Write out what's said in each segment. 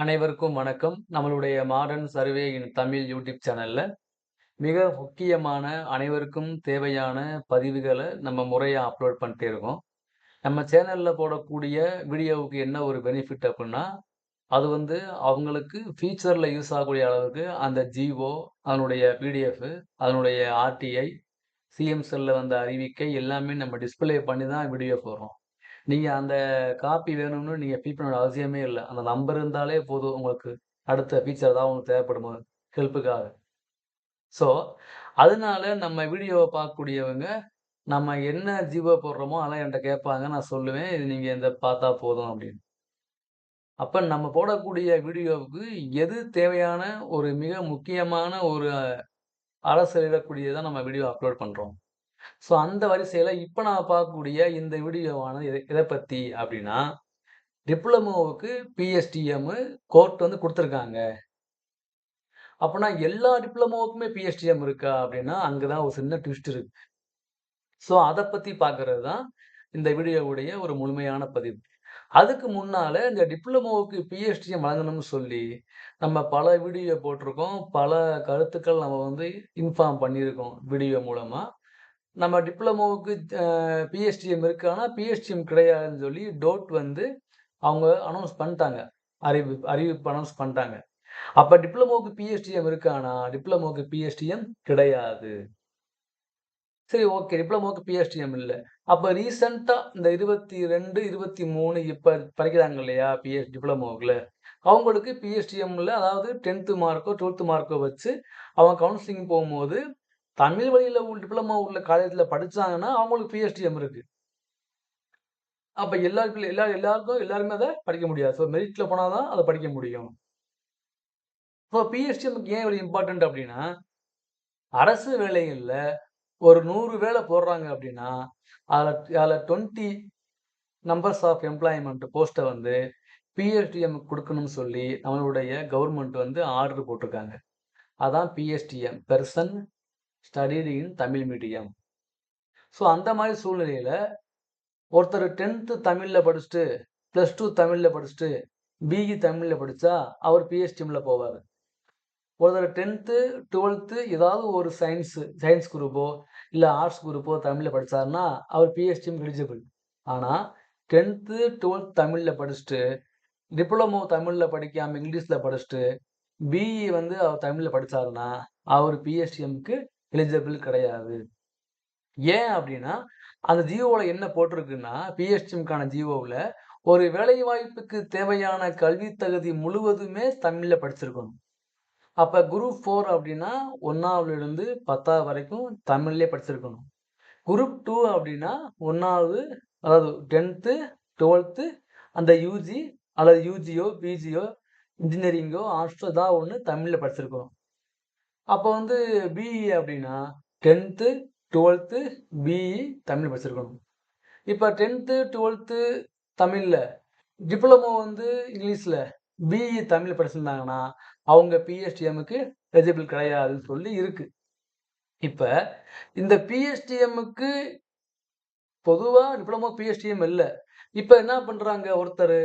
அனைவருக்கும் வணக்கம். நம்மளுடைய modern survey in Tamil YouTube சேனலில் மிக முக்கியமான அனைவருக்கும் தேவையான பதிவுகளை நம்ம முறையாக அப்லோட் பண்ணிட்டே இருக்கோம். நம்ம சேனலில் போடக்கூடிய வீடியோவுக்கு என்ன ஒரு பெனிஃபிட் அப்படின்னா அது வந்து அவங்களுக்கு ஃபியூச்சரில் யூஸ் ஆகக்கூடிய அளவுக்கு அந்த ஜிஓ, அதனுடைய பிடிஎஃப், அதனுடைய ஆர்டிஐ, சிஎம்செல்லில் வந்த அறிவிக்கை எல்லாமே நம்ம டிஸ்ப்ளே பண்ணி தான் வீடியோ போடுறோம். நீங்கள் அந்த காப்பி வேணும்னு நீங்கள் ஃபீல் பண்ண அவசியமே இல்லை அந்த நம்பர் இருந்தாலே போதும் உங்களுக்கு. அடுத்த ஃபீச்சர் தான் உங்களுக்கு தேவைப்படுமா ஹெல்ப்புக்காக. ஸோ, அதனால நம்ம வீடியோவை பார்க்கக்கூடியவங்க, நம்ம என்ன ஜீவோ போடுறோமோ அதெல்லாம் என்கிட்ட கேட்பாங்க. நான் சொல்லுவேன். இது நீங்கள் இந்த பார்த்தா போதும் அப்படின்னு. அப்போ நம்ம போடக்கூடிய வீடியோவுக்கு எது தேவையான ஒரு மிக முக்கியமான ஒரு அரசிடக்கூடியதா நம்ம வீடியோ அப்லோட் பண்ணுறோம் ஸோ, அந்த வரிசையில் இப்போ நான் பார்க்கக்கூடிய இந்த வீடியோவானது எதை எதை பத்தி அப்படின்னா, டிப்ளமோவுக்கு பிஎஸ்டிஎம்மு கோர்ட் வந்து கொடுத்துருக்காங்க அப்போனா எல்லா டிப்ளமோவுக்குமே பிஎஸ்டிஎம் இருக்கா அப்படின்னா, அங்கே தான் ஒரு சின்ன ட்விஸ்ட் இருக்கு. ஸோ, அதை பத்தி பார்க்கறது தான் இந்த வீடியோவுடைய ஒரு முழுமையான பதிவு. அதுக்கு முன்னால இந்த டிப்ளமோவுக்கு பிஎஸ்டிஎம் வழங்கணும்னு சொல்லி, நம்ம பல வீடியோ போட்டிருக்கோம். பல கருத்துக்கள் நம்ம வந்து இன்ஃபார்ம் பண்ணியிருக்கோம் வீடியோ மூலமாக நம்ம டிப்ளமோவுக்கு பிஎஸ்டிஎம் இருக்கு. ஆனால் பிஎஸ்டிஎம் கிடையாதுன்னு சொல்லி டோட் வந்து அவங்க அனௌன்ஸ் பண்ணிட்டாங்க. அறிவி அறிவிப்பு அனௌன்ஸ் பண்ணிட்டாங்க. அப்போ டிப்ளமோவுக்கு பிஎஸ்டிஎம் இருக்கானா டிப்ளமோவுக்கு பிஎஸ்டிஎம் கிடையாது. சரி ஓகே. டிப்ளமோவுக்கு பிஎஸ்டிஎம் இல்லை அப்போ ரீசண்டாக இந்த இருபத்தி ரெண்டு இருபத்தி மூணு இப்போ படிக்கிறாங்க இல்லையா? பிஎஸ் டிப்ளமோவுக்குல. அவங்களுக்கு பிஎஸ்டிஎம்ல அதாவது 10த் மார்க்கோ, 12த் மார்க்கோ வச்சு அவங்க கவுன்சிலிங் போகும்போது தமிழ் வழியில் உள்ள டிப்ளமோ உள்ள காலேஜில் படிச்சாங்கன்னா, அவங்களுக்கு பிஎஸ்டிஎம் இருக்கு. அப்போ எல்லா எல்லா எல்லாருக்கும் எல்லாருமே அதை படிக்க முடியாது. ஸோ, மெரிட்டில் போனால் தான் அதை படிக்க முடியும். ஸோ, பிஎஸ்டிஎம்க்கு ஏன் இவ்வளோ இம்பார்ட்டண்ட் அப்படின்னா, அரசு வேலைகளில் ஒரு நூறு வேலை போடுறாங்க அப்படின்னா, அதில் அதில் டுவெண்ட்டி நம்பர்ஸ் ஆஃப் எம்ப்ளாய்மெண்ட் போஸ்ட்டை வந்து பிஎஸ்டிஎம் கொடுக்கணும்னு சொல்லி நம்மளுடைய கவர்மெண்ட் வந்து ஆர்டர் போட்டிருக்காங்க. அதான் PSTM. Person studied in Tamil medium. So, அந்த மாதிரி சூழ்நிலையில் ஒருத்தர் டென்த்து தமிழில் படிச்சுட்டு, ப்ளஸ் டூ தமிழில் படிச்சுட்டு, பிஇ தமிழில் படித்தா அவர் பிஎஸ்டிஎம்ல போவார் ஒருத்தர் 10த், 12த் ஏதாவது ஒரு சயின்ஸு சயின்ஸ் குரூப்போ, இல்லை ஆர்ட்ஸ் குரூப்போ தமிழில் படிச்சாருன்னா, அவர் பிஎஸ்டிஎம் எலிஜிபிள். ஆனால் டென்த்து டுவெல்த் தமிழில் படிச்சுட்டு, டிப்ளமோ தமிழில் படிக்காமல் இங்கிலீஷில் படிச்சுட்டு, பிஇ வந்து அவர் தமிழில் படிச்சாருன்னா, அவர் பிஎஸ்டிஎம்க்கு எலிஜிபிள் கிடையாது. ஏன் அப்படின்னா, அந்த ஜியோவில் என்ன போட்டிருக்குன்னா, பிஎஸ்டிஎம்க்கான ஜியோவில் ஒரு வேலைவாய்ப்புக்கு தேவையான கல்வி தகுதி முழுவதுமே தமிழில் படிச்சிருக்கணும். அப்போ குரூப் ஃபோர் அப்படின்னா 1வதுலிருந்து 10வது வரைக்கும் தமிழ்லேயே படிச்சிருக்கணும். குரூப் டூ அப்படின்னா ஒன்றாவது அதாவது 10த், 12த் அந்த யூஜி அல்லது யூஜியோ பிஜியோ, இன்ஜினியரிங்கோ, ஆர்ட்ஸோ ஏதாவது ஒன்று தமிழில் படிச்சிருக்கணும். அப்போ வந்து பிஇ அப்படின்னா 10த், 12த் பிஇ தமிழ் படிச்சிருக்கணும். இப்போ டென்த்து டுவெல்த்து தமிழில் டிப்ளமோ வந்து இங்கிலீஷில் பிஇ தமிழ் படிச்சிருந்தாங்கன்னா, அவங்க பிஎஸ்டிஎம்முக்கு எலிஜிபிள் கிடையாதுன்னு சொல்லி இருக்குது இப்போ இந்த பிஎஸ்டிஎம்முக்கு பொதுவாக டிப்ளமோ பிஎஸ்டிஎம் இல்லை. இப்போ என்ன பண்ணுறாங்க ஒருத்தர்?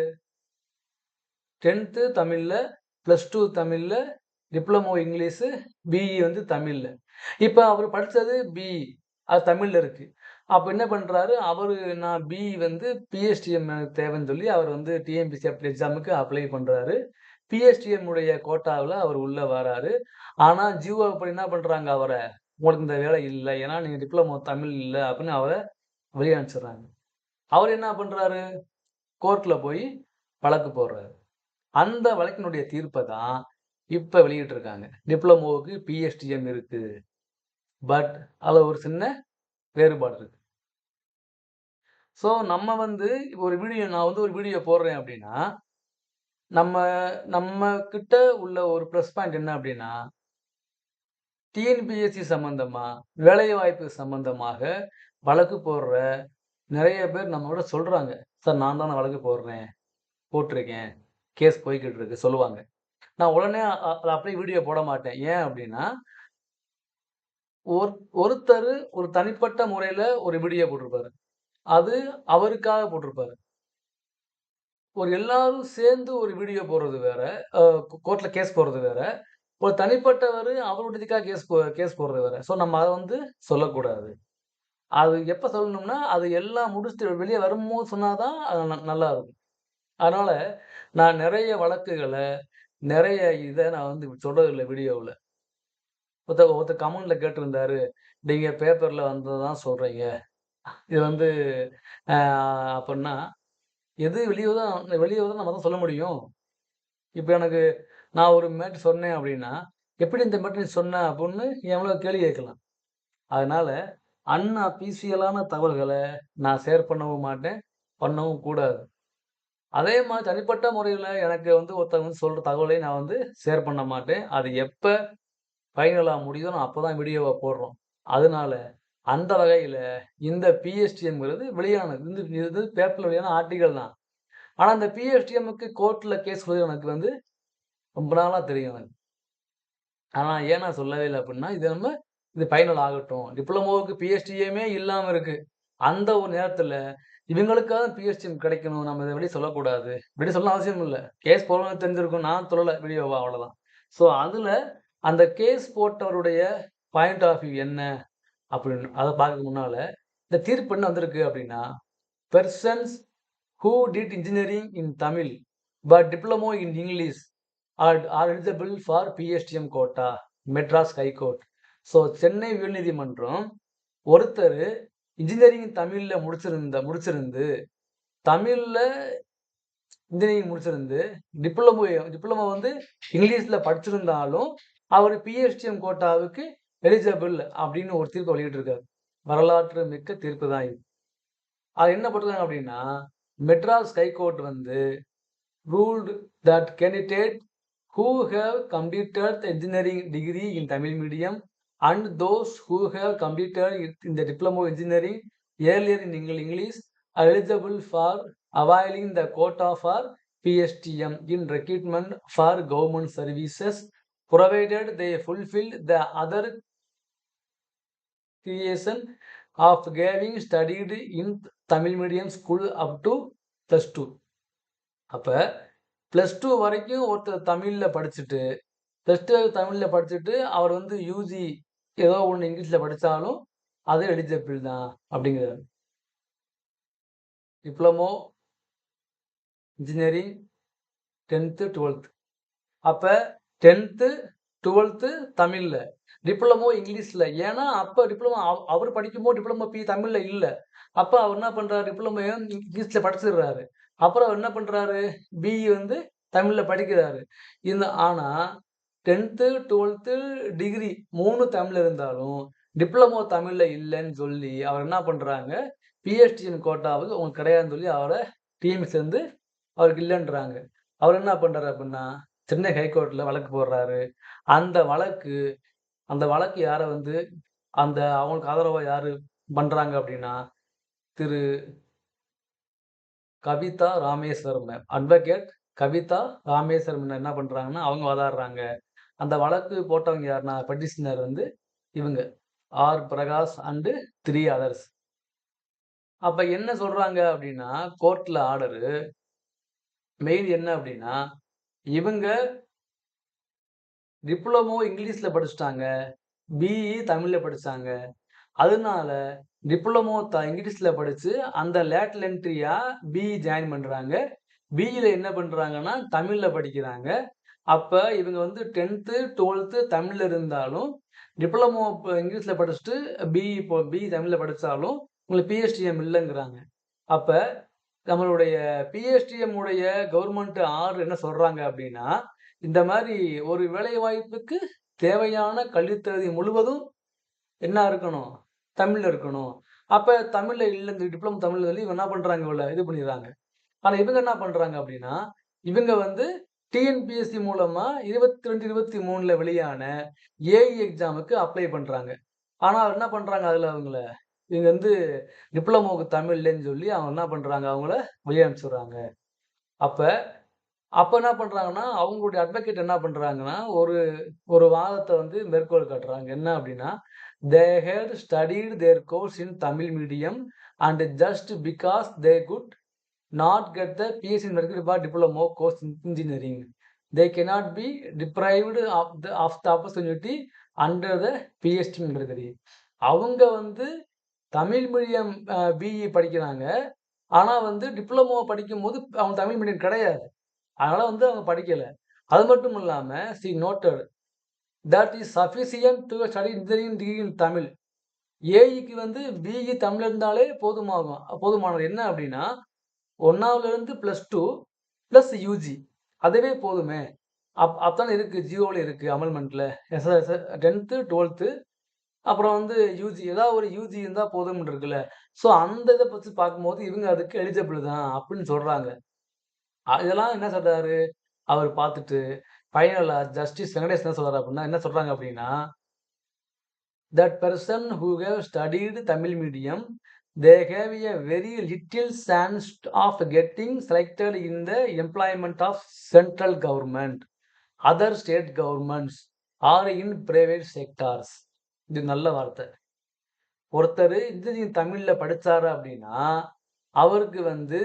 டென்த்து தமிழில் ப்ளஸ் டூ தமிழில் டிப்ளமோ இங்கிலீஷு பிஇ வந்து தமிழில். இப்போ அவர் படித்தது பிஇ. அது தமிழில் இருக்குது அப்போ என்ன பண்ணுறாரு அவர் நான் பிஇ வந்து பிஎஸ்டிஎம் எனக்கு தேவைன்னு சொல்லி அவர் வந்து டிஎம்பிசி அப்படி எக்ஸாமுக்கு அப்ளை பண்ணுறாரு பிஎஸ்டிஎம்முடைய கோட்டாவில் அவர் உள்ளே வராரு. ஆனால் ஜிஓ அப்படி என்ன பண்ணுறாங்க அவரை? உங்களுக்கு இந்த வேலை இல்லை. ஏன்னா நீங்கள் டிப்ளமோ தமிழ் இல்லை அப்படின்னு அவரை வெளிய அவர் என்ன பண்ணுறாரு கோர்ட்டில் போய் வழக்கு போடுறாரு. அந்த வழக்கினுடைய தீர்ப்பை தான் இப்போ வெளியிட்டிருக்காங்க. டிப்ளமோவுக்கு பிஎஸ்டிஎம் இருக்குது பட் அதில் ஒரு சின்ன வேறுபாடு இருக்கு. ஸோ, நம்ம வந்து ஒரு வீடியோ நான் வந்து ஒரு வீடியோ போடுறேன் அப்படின்னா, நம்ம நம்ம கிட்ட உள்ள ஒரு ப்ளஸ் பாயிண்ட் என்ன அப்படின்னா டிஎன்பிஎஸ்சி சம்மந்தமாக வேலைவாய்ப்பு சம்மந்தமாக வழக்கு போடுற நிறைய பேர் நம்மளோட சொல்கிறாங்க சார் நான் தானே வழக்கு போடுறேன். போட்டிருக்கேன். கேஸ் போய்கிட்டு இருக்கு சொல்லுவாங்க. நான் உடனே அதை அப்படியே வீடியோ போட மாட்டேன். ஏன் அப்படின்னா ஒரு ஒருத்தர் ஒரு தனிப்பட்ட முறையில் ஒரு வீடியோ போட்டிருப்பாரு. அது அவருக்காக போட்டிருப்பாரு. ஒரு எல்லாரும் சேர்ந்து ஒரு வீடியோ போடுறது வேற. கோர்ட்டில் கேஸ் போடுறது வேற. ஒரு தனிப்பட்டவர் அவருடையதுக்காக கேஸ் போ கேஸ் போடுறது வேற. ஸோ நம்ம அதை வந்து சொல்லக்கூடாது. அது எப்போ சொல்லணும்னா, அது எல்லாம் முடிச்சுட்டு வெளியே வரும்போது சொன்னால் தான் அது ந நல்லா இருக்கும். அதனால நான் நிறைய வழக்குகளை நிறைய இதை நான் வந்து சொல்றதில்லை வீடியோவில் ஒருத்தர் ஒருத்தர் கமெண்ட்ல கேட்டிருந்தாரு. நீங்க பேப்பர்ல வந்தத தான் சொல்றீங்க. இது வந்து அப்படின்னா எது வெளியே தான் வெளியே தான் நம்ம தான் சொல்ல முடியும். இப்போ எனக்கு நான் ஒரு மேட் சொன்னேன் அப்படின்னா எப்படி இந்த மேட் நீ சொன்ன? அப்படின்னு எவ்வளோ கேள்வி கேட்கலாம். அதனால அன்அஃபிஷியலான தகவல்களை நான் ஷேர் பண்ணவும் மாட்டேன். பண்ணவும் கூடாது. அதே மாதிரி தனிப்பட்ட முறையில் எனக்கு வந்து ஒருத்தவங்க வந்து சொல்கிற தகவலை நான் வந்து ஷேர் பண்ண மாட்டேன். அது எப்போ ஃபைனலாக முடியுதோ நான் அப்போ தான் வீடியோவை போடுறோம். அதனால அந்த வகையில் இந்த பிஎஸ்டிஎம்ங்கிறது வெளியானது. இந்த இது பேப்பரில் வெளியான ஆர்டிக்கிள் தான். ஆனால் இந்த பிஎஸ்டிஎம்முக்கு கோர்ட்டில் கேஸ் கொடுத்து எனக்கு வந்து ரொம்ப நாளாக தெரியும் எனக்கு. ஆனால் ஏன் நான் சொல்லவே இல்லை அப்படின்னா இது நம்ம இது ஃபைனல் ஆகட்டும். டிப்ளமோவுக்கு பிஎஸ்டிஎம்மே இல்லாமல் இருக்குது அந்த ஒரு நேரத்தில் இவங்களுக்காக பிஎஸ்டிஎம் கிடைக்கணும். நம்ம இதை வெளியே சொல்லக்கூடாது. வெளியே சொல்லணும் அவசியம் இல்லை கேஸ் போடுறவங்களுக்கு தெரிஞ்சிருக்கும். நான் சொல்லலை வீடியோவ அவ்வளோதான். ஸோ அதில் அந்த கேஸ் போட்டவருடைய பாயிண்ட் ஆஃப் வியூ என்ன? அப்படின்னு அதை பார்க்க முன்னால் இந்த தீர்ப்பு என்ன வந்திருக்கு அப்படின்னா persons who did engineering in Tamil but diploma in English are are eligible for PSTM quota. Madras high court. So Chennai உயர்நீதிமன்றம் ஒருத்தர் இன்ஜினியரிங் தமிழில் முடிச்சிருந்த முடிச்சிருந்து, தமிழில் இன்ஜினியரிங் முடிச்சிருந்து, டிப்ளமோ டிப்ளமோ வந்து இங்கிலீஷில் படிச்சிருந்தாலும், அவர் பிஹெச்டிஎம் கோட்டாவுக்கு எலிஜிபிள் அப்படின்னு ஒரு தீர்ப்பு வெளியிட்டிருக்காரு. வரலாற்று மிக்க தீர்ப்பு தான் இது. அது என்ன போட்டிருக்காங்க அப்படின்னா மெட்ராஸ் ஹைகோர்ட் வந்து ruled that candidate who have completed engineering degree in Tamil medium and those who have completed in the diploma engineering earlier in இங்கில் English are eligible for availing the quota for PSTM in recruitment for government services provided they fulfill the other creation of having studied in Tamil medium school up to plus 2. அப்ப plus 2 வரைக்கும் ஒருத்தர் தமிழ்ல படிச்சுட்டு, first தமிழில் படிச்சுட்டு, அவர் வந்து UG ஏதோ ஒன்று இங்கிலீஷில் படித்தாலும் அது எலிஜிபிள் தான் அப்படிங்கிறார். டிப்ளமோ இன்ஜினியரிங் டென்த்து டுவெல்த்து அப்போ டென்த்து டுவெல்த்து தமிழில். டிப்ளமோ இங்கிலீஷில் ஏன்னா, அப்போ டிப்ளமோ அவர் படிக்கும்போது டிப்ளமோ பி தமிழில் இல்லை. அப்போ அவர் என்ன பண்ணுறாரு டிப்ளமோ இங்கிலீஷில் படிச்சிடுறாரு. அப்புறம் அவர் என்ன பண்ணுறாரு பிஇ வந்து தமிழில் படிக்கிறாரு. இந்த ஆனால் 10த், 12த் டிகிரி மூணு தமிழ் இருந்தாலும், டிப்ளமோ தமிழில் இல்லைன்னு சொல்லி, அவர் என்ன பண்ணுறாங்க பிஎஸ்டிஎம் கோட்டாவுக்கு உங்களுக்கு கிடையாதுன்னு சொல்லி அவரை டீம் சேர்ந்து அவருக்கு இல்லைன்றாங்க அவர் என்ன பண்ணுறாரு அப்படின்னா சென்னை ஹைகோர்ட்டில் வழக்கு போடுறாரு. அந்த வழக்கு அந்த வழக்கு யாரை வந்து அந்த அவங்களுக்கு ஆதரவாக யார் பண்ணுறாங்க அப்படின்னா திரு கவிதா ராமேஸ்வரம் அட்வொகேட் கவிதா ராமேஸ்வரம் என்ன பண்ணுறாங்கன்னா அவங்க வாதாடுறாங்க. அந்த வழக்கு போட்டவங்க யாருன்னா, பெட்டிஷனர் வந்து இவங்க. R. Prakash and three others. அப்ப என்ன சொல்றாங்க அப்படின்னா கோர்ட்ல ஆர்டரு மெயின் என்ன அப்படின்னா இவங்க டிப்ளமோ இங்கிலீஷ்ல படிச்சுட்டாங்க. பிஇ தமிழ்ல படிச்சாங்க. அதனால டிப்ளமோ த இங்கிலீஷ்ல படிச்சு, அந்த லேட்டல் என்ட்ரியாக பிஇ ஜாயின் பண்றாங்க. பிஇயில் என்ன பண்றாங்கன்னா, தமிழ்ல படிக்கிறாங்க. அப்போ இவங்க வந்து டென்த்து டுவெல்த்து தமிழில் இருந்தாலும், டிப்ளமோ இப்போ இங்கிலீஷில் படிச்சுட்டு பிஇ இப்போ பிஇ தமிழில் படித்தாலும் உங்களுக்கு பிஎஸ்டிஎம் இல்லைங்கிறாங்க அப்போ நம்மளுடைய பிஎஸ்டிஎம் உடைய கவர்ன்மென்ட் ஆறு என்ன சொல்கிறாங்க அப்படின்னா இந்த மாதிரி ஒரு வேலைவாய்ப்புக்கு தேவையான கல்வித்தகுதி முழுவதும் என்ன இருக்கணும்? தமிழில் இருக்கணும். அப்போ தமிழில் இல்லை இந்த டிப்ளமோ தமிழில் சொல்லி இவங்க என்ன பண்ணுறாங்க இவ்வளோ இது பண்ணிடுறாங்க. ஆனால் இவங்க என்ன பண்ணுறாங்க அப்படின்னா இவங்க வந்து டிஎன்பிஎஸ்சி மூலமா 22, 23ல வெளியான ஏஇ எக்ஸாமுக்கு அப்ளை பண்றாங்க. ஆனா என்ன பண்றாங்க அதுல அவங்கள, இங்கே வந்து டிப்ளமோக்கு தமிழ் சொல்லி அவங்க என்ன பண்றாங்க, அவங்கள வெளிய அனுப்பிச்சுடுறாங்க. அப்ப அப்ப என்ன பண்றாங்கன்னா, அவங்களுடைய அட்வொகேட் என்ன பண்றாங்கன்னா, ஒரு ஒரு வாதத்தை வந்து மேற்கோள் காட்டுறாங்க. என்ன அப்படின்னா "they had studied their course in Tamil medium and just because they could not get the PSC medical for diploma course engineering they cannot be deprived of the of the opportunity under the PST மெடிக்கரி அவங்க வந்து Tamil medium BE படிக்கிறாங்க. ஆனால் வந்து diploma படிக்கும்போது அவங்க Tamil medium கிடையாது. அதனால் வந்து அவங்க படிக்கலை. அது மட்டும் இல்லாமல் see noted that is sufficient to study engineering degree in Tamil ஏஇக்கு வந்து பிஇ தமிழ் இருந்தாலே போதுமாகும் போதுமானது. என்ன அப்படின்னா ஒன்றாவதுலேருந்து ப்ளஸ் டூ ப்ளஸ் யூஜி அதுவே போதுமே. அப் அப்தான் இருக்குது ஜியோவில் இருக்குது அமல்மெண்ட்டில் எஸ் எஸ் டென்த்து டுவெல்த்து அப்புறம் வந்து யூஜி ஏதாவது ஒரு யூஜி இருந்தால் போதும்னு இருக்குல்ல. ஸோ அந்த இதை பற்றி பார்க்கும்போது இவங்க அதுக்கு எலிஜிபிள் தான் அப்படின்னு சொல்கிறாங்க இதெல்லாம் என்ன சொல்கிறாரு அவர் பார்த்துட்டு ஃபைனலாக ஜஸ்டிஸ் வெங்கடேஷ் என்ன சொல்கிறார் அப்படின்னா என்ன சொல்கிறாங்க அப்படின்னா that person who have studied Tamil medium they have a very little chance of getting selected in the employment of central government other state governments or in private sectors இது நல்ல வார்த்தை. ஒருத்தர் இன்ஜினியரிங் தமிழில் படித்தாரு அப்படின்னா அவருக்கு வந்து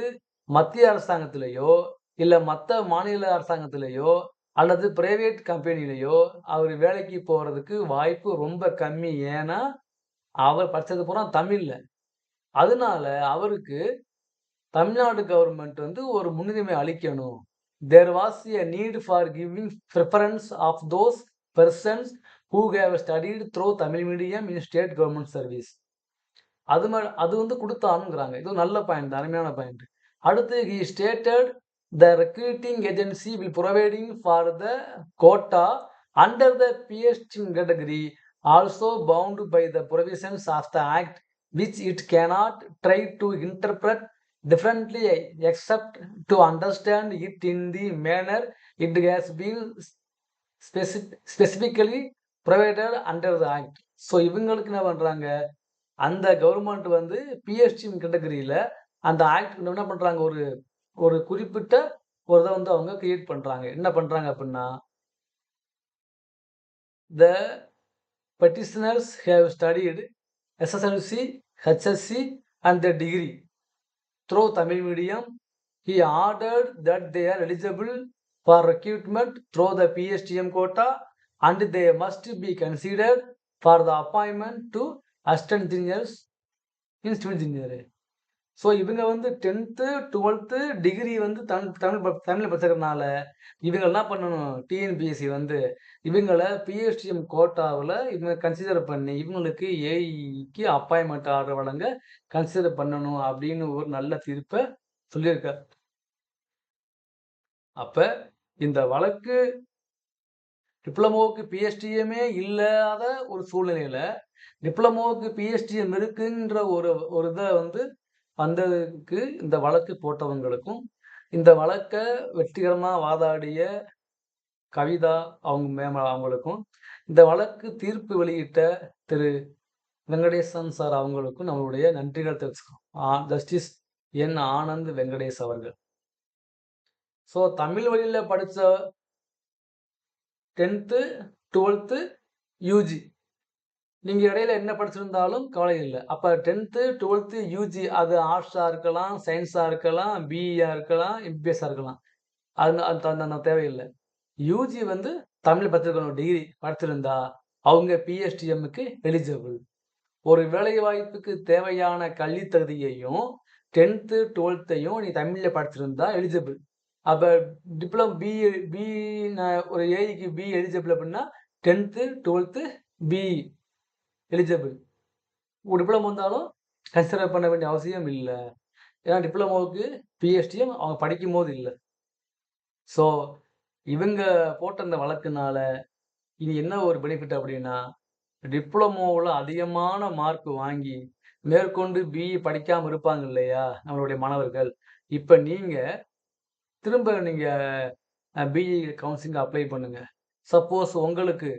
மத்திய அரசாங்கத்திலேயோ இல்லை மற்ற மாநில அரசாங்கத்திலேயோ அல்லது பிரைவேட் கம்பெனிலேயோ அவர் வேலைக்கு போகிறதுக்கு வாய்ப்பு ரொம்ப கம்மி. ஏன்னா அவர் படித்தது பூரா தமிழில். அதனால அவருக்கு தமிழ்நாடு கவர்மெண்ட் வந்து ஒரு முன்னுரிமை அளிக்கணும். There was a need for giving preference of those persons who have studied through Tamil medium in state government service அது மாதிரி அது வந்து கொடுத்தானுங்கிறாங்க. இது நல்ல பாயிண்ட் அருமையான பாயிண்ட் அடுத்து he stated the recruiting agency will providing for the quota under the PST category also bound by the provisions of the act which it cannot try to interpret differently except to understand it in the manner it has been ஸ்பெசி specifically provided under the act so இவங்களுக்கு என்ன பண்ணுறாங்க அந்த government வந்து BST கேட்டகரியில் அந்த act என்ன பண்ணுறாங்க ஒரு ஒரு குறிப்பிட்ட ஒரு இதை வந்து அவங்க கிரியேட் பண்ணுறாங்க என்ன பண்ணுறாங்க அப்படின்னா the petitioners have studied SSNC, HSC and their degree. Through Tamil medium, he ordered that they are eligible for recruitment through the PSTM quota and they must be considered for the appointment to assistant engineers in engineering. So இவங்க வந்து tenth twelfth degree வந்து தமிழ் தமிழ் தமிழில் படிச்சிருக்கனால இவங்க என்ன பண்ணணும்? TNPSC வந்து இவங்களை PSTM கோட்டாவில் இவங்க கன்சிடர் பண்ணி இவங்களுக்கு ஏஇக்கு அப்பாயின்மெண்ட் ஆர்டர் வழங்க கன்சிடர் பண்ணணும் அப்படின்னு ஒரு நல்ல தீர்ப்பை சொல்லியிருக்கார். அப்போ இந்த வழக்கு டிப்ளமோவுக்கு பிஎஸ்டிஎம்மே இல்லாத ஒரு சூழ்நிலையில் டிப்ளமோவுக்கு பிஎஸ்டிஎம் இருக்குன்ற ஒரு ஒரு இதை வந்து வந்ததுக்கு இந்த வழக்கு போட்டவங்களுக்கும் இந்த வழக்கை வெற்றிகரமாக வாதாடிய கவிதா அவங்க மேம அவங்களுக்கும் இந்த வழக்கு தீர்ப்பு வெளியிட்ட திரு வெங்கடேசன் சார் அவங்களுக்கும் நம்மளுடைய நன்றிகள் தெரிவிச்சுக்கிறோம். ஜஸ்டிஸ் என் ஆனந்த் வெங்கடேஷ் அவர்கள். ஸோ தமிழ் வழியில் படித்த டென்த்து டுவெல்த்து யூஜி நீங்கள் இடையில என்ன படிச்சிருந்தாலும் கவலை இல்லை. அப்போ டென்த்து டுவெல்த்து யூஜி அது ஆர்ட்ஸாக இருக்கலாம் சயின்ஸாக இருக்கலாம் பிஇயாக இருக்கலாம் எம்பிஎஸ்ஸாக இருக்கலாம். அது அது அந்த அந்த தேவையில்லை. யூஜி வந்து தமிழ் பத்திரிக்கணும் டிகிரி படிச்சிருந்தா அவங்க பிஎஸ்டிஎம்முக்கு எலிஜிபிள் ஒரு வேலை வாய்ப்புக்கு தேவையான கல்வி தகுதியையும் டென்த்து டுவெல்த்தையும் நீ தமிழில் படிச்சிருந்தா எலிஜிபிள் அப்போ டிப்ளம் பிஇ பி ஒரு ஏஐக்கு பி எலிஜிபிள் அப்படின்னா tenth twelfth be eligible diploma வந்தாலும் கன்சிடர் பண்ண வேண்டிய அவசியம் இல்லை. ஏன்னா டிப்ளமோவுக்கு பிஹெச்டியும் அவங்க படிக்கும் போது இல்லை. ஸோ இவங்க போட்ட அந்த வழக்குனால இனி என்ன ஒரு பெனிஃபிட் அப்படின்னா டிப்ளமோவில் அதிகமான மார்க் வாங்கி மேற்கொண்டு பிஇ படிக்காமல் இருப்பாங்க இல்லையா நம்மளுடைய மாணவர்கள். இப்போ நீங்கள் திரும்ப நீங்கள் பிஇ கவுன்சிலிங் அப்ளை பண்ணுங்கள் சப்போஸ் உங்களுக்கு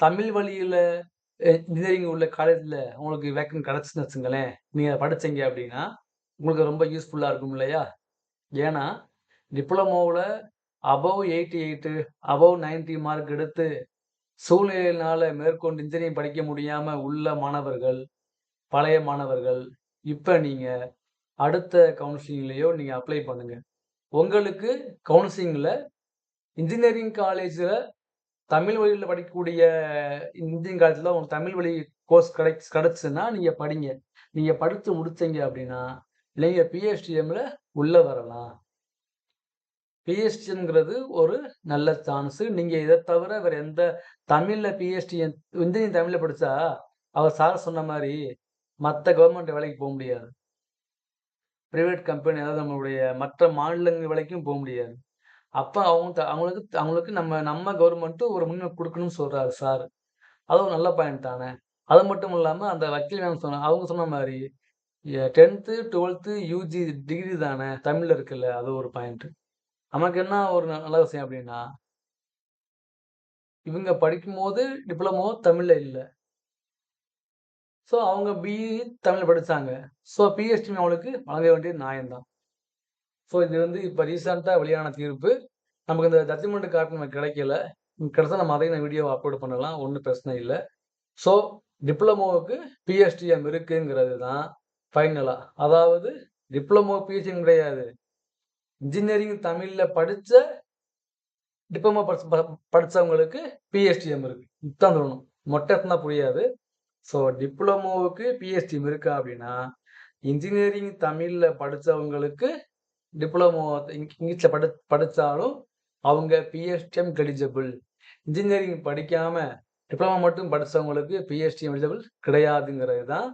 தமிழ் வழியில் இன்ஜினியரிங் உள்ள காலேஜில் உங்களுக்கு வேக்கன் கிடச்சுன்னு வச்சுங்களேன் நீங்கள் படிச்சீங்க அப்படின்னா உங்களுக்கு ரொம்ப யூஸ்ஃபுல்லாக இருக்கும் இல்லையா? ஏன்னா டிப்ளமோவில் above eighty eight above 90 mark எடுத்து சூழ்நிலையினால் மேற்கொண்டு இன்ஜினியரிங் படிக்க முடியாமல் உள்ள மாணவர்கள் பழைய மாணவர்கள் இப்போ நீங்கள் அடுத்த கவுன்சிலிங்லேயோ நீங்கள் அப்ளை பண்ணுங்கள் உங்களுக்கு கவுன்சிலிங்கில் இன்ஜினியரிங் காலேஜில் தமிழ் வழியில் படிக்கக்கூடிய இந்தியன் காலத்தில் உங்களுக்கு தமிழ் வழி கோர்ஸ் கிடை கிடச்சுன்னா நீங்கள் படிங்க. நீங்கள் படித்து முடிச்சீங்க அப்படின்னா நீங்கள் பிஹெச்டிஎம்மில் உள்ளே வரலாம். பிஹெச்டிங்கிறது ஒரு நல்ல சான்ஸு நீங்கள் இதை தவிர வேறு எந்த தமிழில் பிஹெச்டி இந்தியன் தமிழில் படித்தா அவர் சார் சொன்ன மாதிரி மற்ற கவர்மெண்ட் வேலைக்கு போக முடியாது. ப்ரைவேட் கம்பெனி அதாவது நம்மளுடைய மற்ற மாநிலங்கள் வேலைக்கும் போக முடியாது. அப்போ அவங்க த- அவங்களுக்கு அவங்களுக்கு நம்ம நம்ம கவர்மெண்ட்டும் ஒரு முன்னுரிமை கொடுக்கணும்னு சொல்கிறாரு சார் அது ஒரு நல்ல பாயிண்ட் தானே. அது மட்டும் இல்லாமல் அந்த வக்கீல் மேம் சொன்ன அவங்க சொன்ன மாதிரி டென்த்து டுவெல்த்து யூஜி டிகிரி தானே தமிழில் இருக்குல்ல அது ஒரு பாயிண்ட்டு நமக்கு என்ன ஒரு ந- நல்ல விஷயம் அப்படின்னா இவங்க படிக்கும்போது டிப்ளமோ தமிழில் இல்லை. ஸோ அவங்க பிஇ தமிழ் படித்தாங்க ஸோ பிஹெச்டி அவங்களுக்கு வழங்க வேண்டிய நியாயம்தான். ஸோ இது வந்து இப்போ ரீசெண்டாக வெளியான தீர்ப்பு. நமக்கு இந்த ஜட்ஜ்மெண்ட் கார்டு நமக்கு கிடைக்கல. கிடைச்சா நம்ம அதையும் நான் வீடியோ அப்லோட் பண்ணலாம். ஒன்றும் பிரச்சனை இல்லை. ஸோ டிப்ளமோவுக்கு பிஎஸ்டிஎம் இருக்குங்கிறது தான் ஃபைனலாக அதாவது டிப்ளமோ பிஹெச்டி கிடையாது. இன்ஜினியரிங் தமிழில் படித்த டிப்ளமோ படிச்ச ப- படிச்சவங்களுக்கு பிஹெச்டிஎம் இருக்கு. இதுதான் தோணும் மொட்டை புரியாது. ஸோ டிப்ளமோவுக்கு பிஎஸ்டிஎம் இருக்கா அப்படின்னா இன்ஜினியரிங் தமிழில் படித்தவங்களுக்கு டிப்ளமோ இங்கிலீஷில் படி படித்தாலும் அவங்க பிஹெச்டிஎம் எலிஜிபிள் இன்ஜினியரிங் படிக்காமல் டிப்ளமோ மட்டும் படித்தவங்களுக்கு பிஎஸ்டிஎம் எலிஜிபிள் கிடையாதுங்கிறது தான்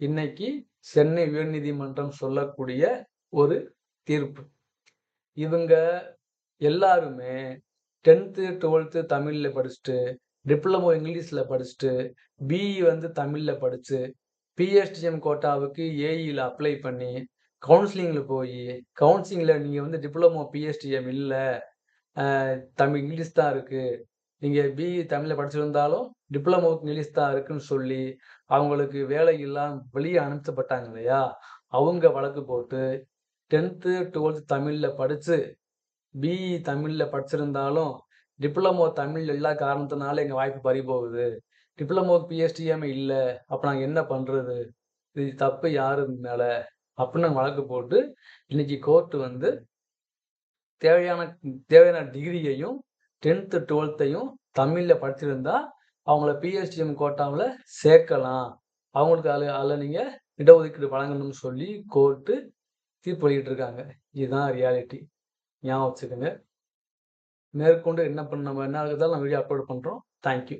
இன்னைக்கு சென்னை உயர்நீதிமன்றம் சொல்லக்கூடிய ஒரு தீர்ப்பு. இவங்க எல்லாருமே டென்த்து டுவெல்த்து தமிழில் படிச்சுட்டு டிப்ளமோ இங்கிலீஷில் படிச்சுட்டு பிஇ வந்து தமிழில் படித்து பிஎஸ்டிஎம் கோட்டாவுக்கு ஏஇயில் அப்ளை பண்ணி கவுன்சிலிங்கில் போய் கவுன்சிலிங்கில் நீங்கள் வந்து டிப்ளமோ பிஎஸ்டிஎம் இல்லை. தமிழ் இங்கிலீஷ் தான் இருக்குது நீங்கள் பிஇ தமிழில் படிச்சிருந்தாலும் டிப்ளமோவுக்கு இங்கிலீஷ் தான் இருக்குன்னு சொல்லி அவங்களுக்கு வேலை இல்லாம வெளியே அனுப்பப்பட்டாங்க இல்லையா? அவங்க வழக்கு போட்டு டென்த்து டுவெல்த்து தமிழில் படித்து பிஇ தமிழில் படிச்சிருந்தாலும் டிப்ளமோ தமிழ் எல்லா காரணத்தினால எங்கள் வாய்ப்பு பறிபோகுது. டிப்ளமோவுக்கு டிப்ளமோக்கு பிஎஸ்டிஎம் இல்லை. அப்போ நாங்கள் என்ன பண்ணுறது இது தப்பு யாரு மேலே? அப்படின்னு நாங்கள் வழக்கு போட்டு இன்னைக்கு கோர்ட்டு வந்து தேவையான தேவையான டிகிரியையும் டென்த்து டுவெல்த்தையும் தமிழில் படிச்சிருந்தா அவங்கள பிஎஸ்டிஎம் கோட்டாவில் சேர்க்கலாம். அவங்களுக்கு அதில் அதில் நீங்கள் இடஒதுக்கீடு வழங்கணும்னு சொல்லி கோர்ட்டு தீர்ப்பு இருக்காங்க இதுதான் ரியாலிட்டி ஞாபகம் வச்சுக்கோங்க. மேற்கொண்டு என்ன பண்ண நம்ம என்ன இருக்குதாலும் நம்ம வீடியோ அப்லோட் பண்ணுறோம் தேங்க்யூ